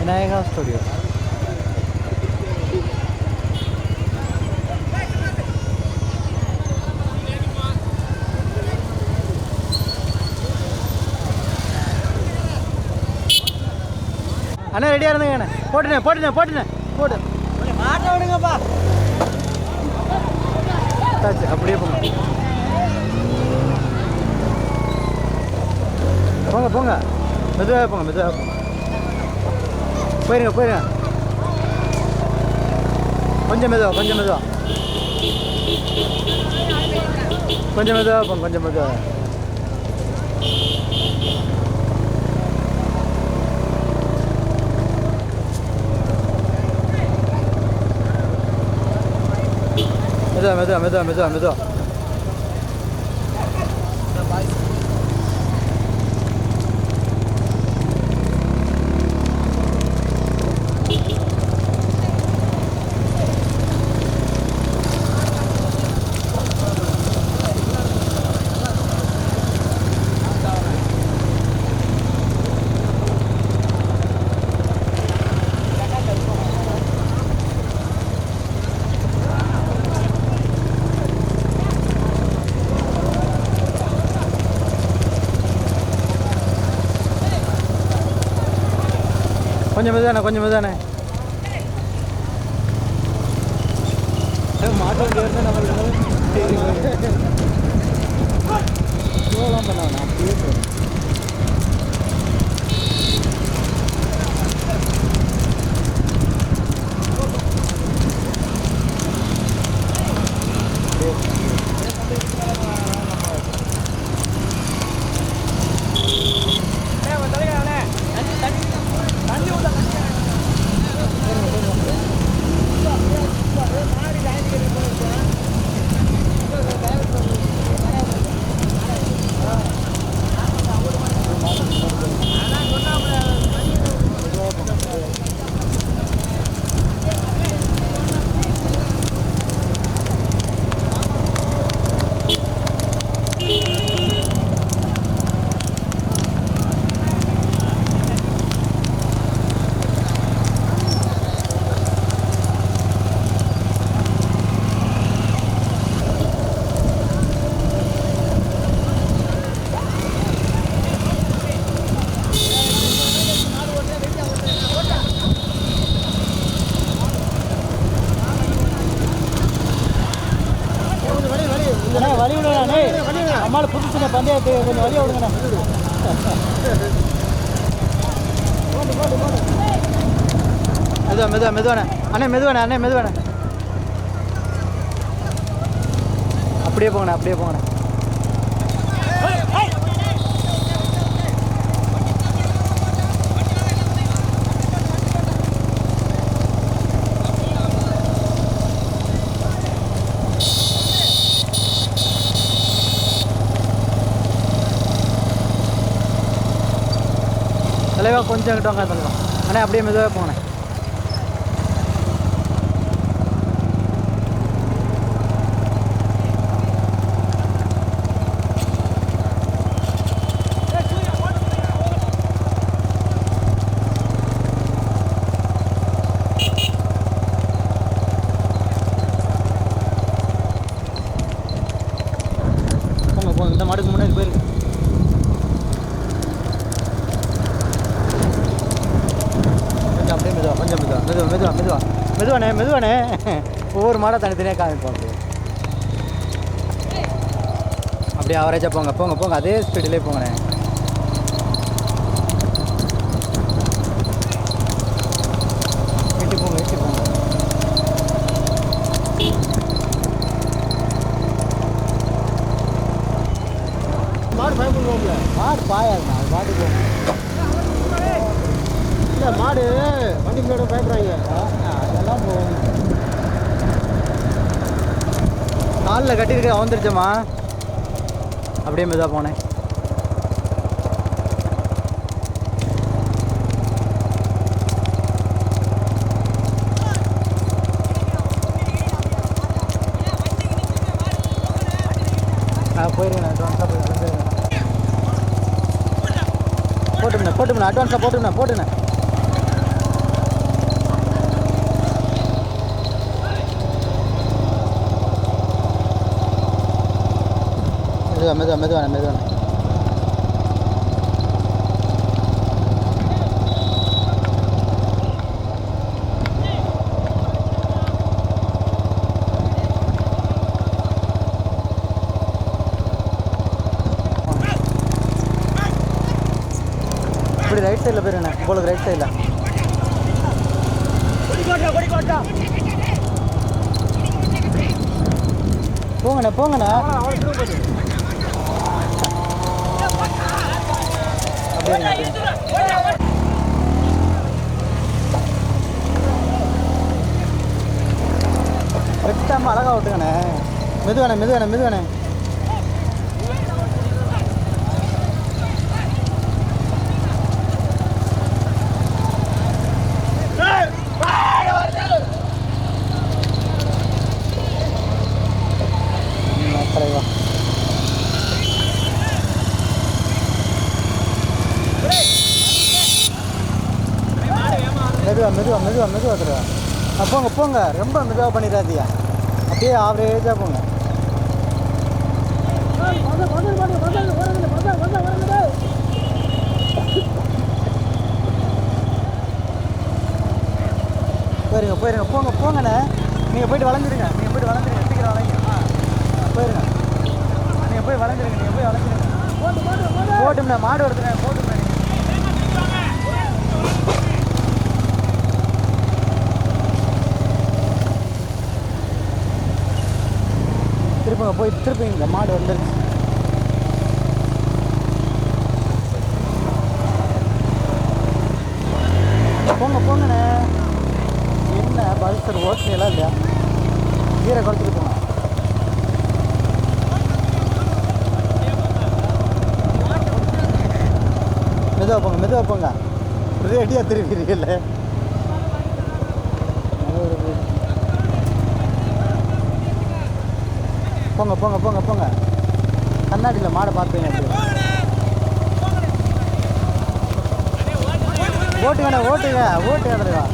Vinayaka studio. அண்ணா ரெடியாக இருந்துங்க அண்ணா. போட்டுனே போட்டுனே போட்டுனே. போடு. மாட்ட விடுங்கப்பா. அப்படியே போங்க. போங்க போங்க. மெதுவாக போங்க மெதுவாக போங்க. போயிருங்க போயிருங்க. கொஞ்சம் மெதுவா கொஞ்சம் மெதுவா. கொஞ்சம் மெதுவா போங்க கொஞ்சம் மெதுவா. மெதுவா மெதுவா மெதுவா மெதுவா மெதுவா. கொஞ்சம் மெதுவானே கொஞ்சம் மெதுவானே மாட்டு வண்டி புதுசுண்ணே கொஞ்சம் வழியை விடுங்கண்ணா. மெதுவா மெதுவா மெதுவாண்ணே. அண்ணே மெதுவாண்ணே அண்ணே மெதுவாண்ணே. அப்படியே போங்கண்ணே அப்படியே போங்கண்ணே தலைவா கொஞ்சம் கிட்ட வாங்க தலைவா அண்ணே அப்படியே மெதுவாக போனேன் போங்க இந்த மாடுக்கு முன்னாடி போயிருக்கு கொஞ்சம் அப்படியே மெதுவா கொஞ்சம் மெதுவா மெதுவா மெதுவா மெதுவா மெதுவானே மெதுவானே. ஒவ்வொரு மாடாக தனித்தனியாக காமிப்போம் அப்படியே அப்படியே அவரேஜாக போங்க போங்க போங்க. அதே ஸ்பீடிலே போங்கண்ணே. மாடு மாடு பாயாதுண்ணா அது மாடு போகும். இல்லை மாடு வண்டி மேட பயப்படுறாங்க. தான் போகும் காலில் கட்டியிருக்க வந்துருச்சம்மா அப்படியே மெதுவாக போனேன். ஆ போயிருங்க அட்வான்ஸாக போயிருங்க போட்டுண்ணே போட்டுண்ணே அட்வான்ஸாக போட்டுண்ணே போட்டுண்ணே மெதுவா மெதுவா மெதுவாண்ணே மெதுவாண்ணே இப்படி ரைட் சைடில் போயிருங்கண்ணே உங்களுக்கு ரைட் சைடில் போங்கண்ணே போங்கண்ணே. அப்படியே வெட்டாம அழகா விட்டுக்கண்ணே மெதுவானே மெதுவானே மெதுவானே ம், தலைவா மெதுவாக மெதுவாக மெதுவாக மெதுவா தருவா. ஆ போங்க போங்க. ரொம்ப மெதுவாக பண்ணிடாதீங்க. அப்படியே ஆவரேஜாக போங்க. போயிருங்க போயிருங்க. போங்க போங்கண்ணே. நீங்கள் போயிட்டு வளர்ந்துருங்க நீங்கள் போயிட்டு வளர்ந்துருங்க சீக்கிரம் வளைங்க. போயிருங்க. நீங்கள் போய் வளர்ந்துருங்க நீங்கள் போய் வளர்ந்துருங்க போட்டும்ண்ணே மாடு வருதுண்ணே. போட்டு அங்கே போய் திருப்பிங்க மாடு வந்துருச்சு. போங்க போங்கண்ணே. என்ன பல்சர் எல்லாம் இல்லையா? கீரை குறைச்சிட்டு போங்க. மெதுவாக போங்க மெதுவாக போங்க. ரெடியாக திருப்பிடுறீங்கல்ல போங்க போங்க போங்க போங்க. கண்ணாடியில் மாடை பார்த்துங்க ஓட்டுங்கண்ணே ஓட்டுங்க ஓட்டுங்க தலைவா.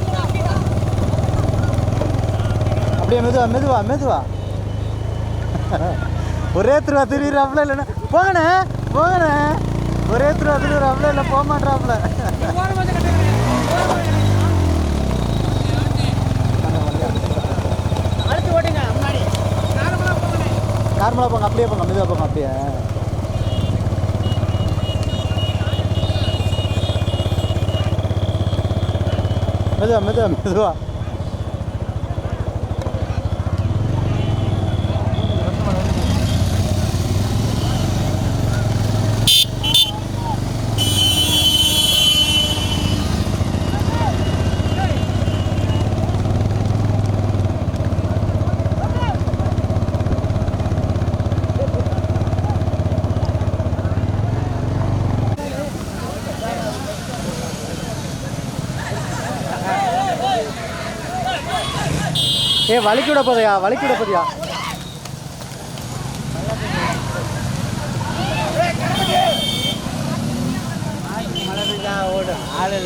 அப்படியே மெதுவா மெதுவா மெதுவா. ஒரே திருவா திரியிறாப்புல இல்லைண்ணே போங்கண்ணே போங்கண்ணே. ஒரே திருவா திரியிறாப்புல இல்லை போக மாட்டாப்புல நார்மலாக போங்க அப்படியே போங்க மெதுவாக போங்க அப்படியே. மெதுவா மெதுவா மெதுவா. ஏ வலிக்கு விட போதையா வலிக்கு விட போதையா ஓடு ஆளு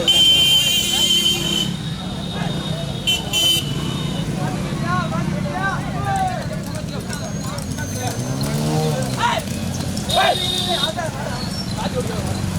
பிடிச்சிடலாம்